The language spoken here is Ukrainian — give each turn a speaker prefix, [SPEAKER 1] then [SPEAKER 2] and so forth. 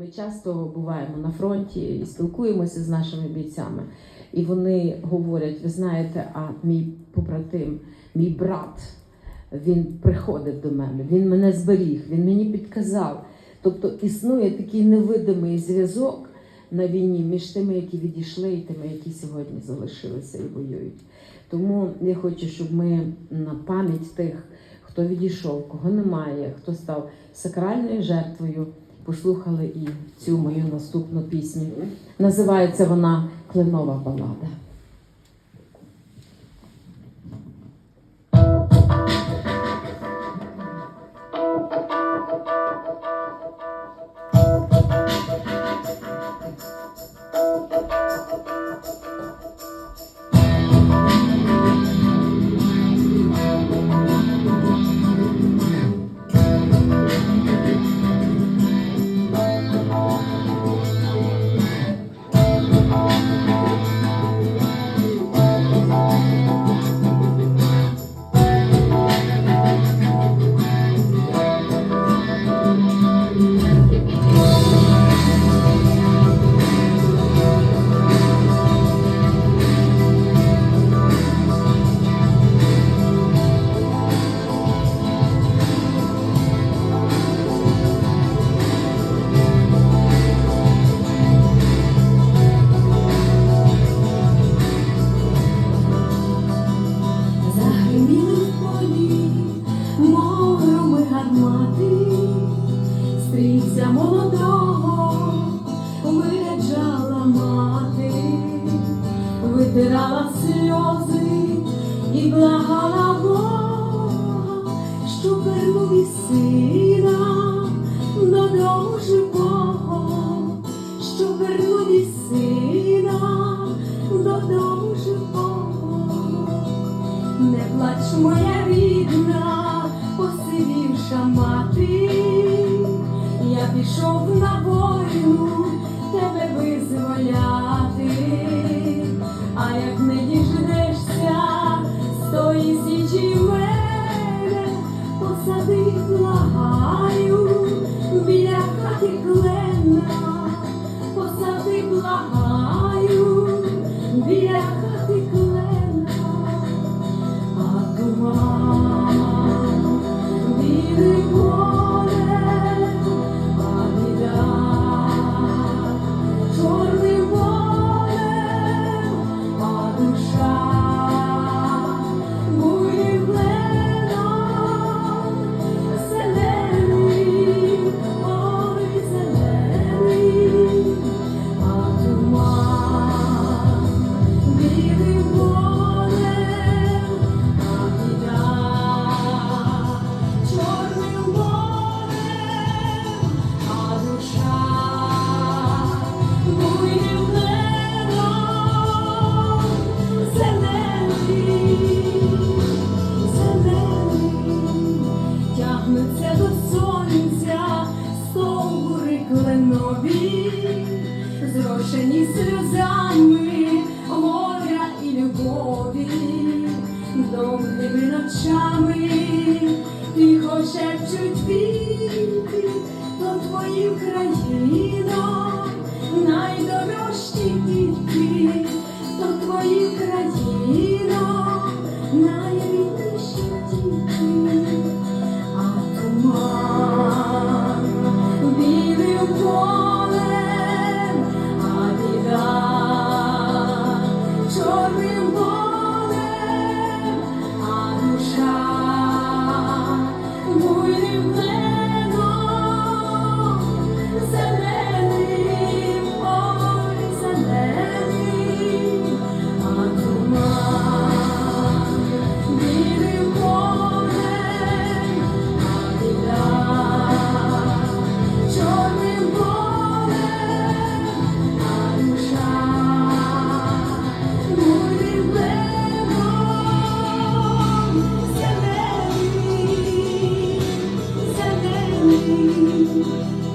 [SPEAKER 1] Ми часто буваємо на фронті і спілкуємося з нашими бійцями, і вони говорять: ви знаєте, а мій побратим, мій брат, він приходив до мене, він мене зберіг, він мені підказав. Тобто існує такий невидимий зв'язок на війні між тими, які відійшли, і тими, які сьогодні залишилися і воюють. Тому я хочу, щоб ми на пам'ять тих, хто відійшов, кого немає, хто став сакральною жертвою, послухали і цю мою наступну пісню. Називається вона Кленова балада.
[SPEAKER 2] Морами гармати, стрільця молодого виряджала мати, витирала сльози і благала Бога, вернув і сина додому я тягнуться до сонця стовбури кленові, зрошені сльозами горя і любові, довгими ночами тихо шепчуть віти, то твої країно, найдорожчі діти, то твої країно, найрідніші. 能活。mim.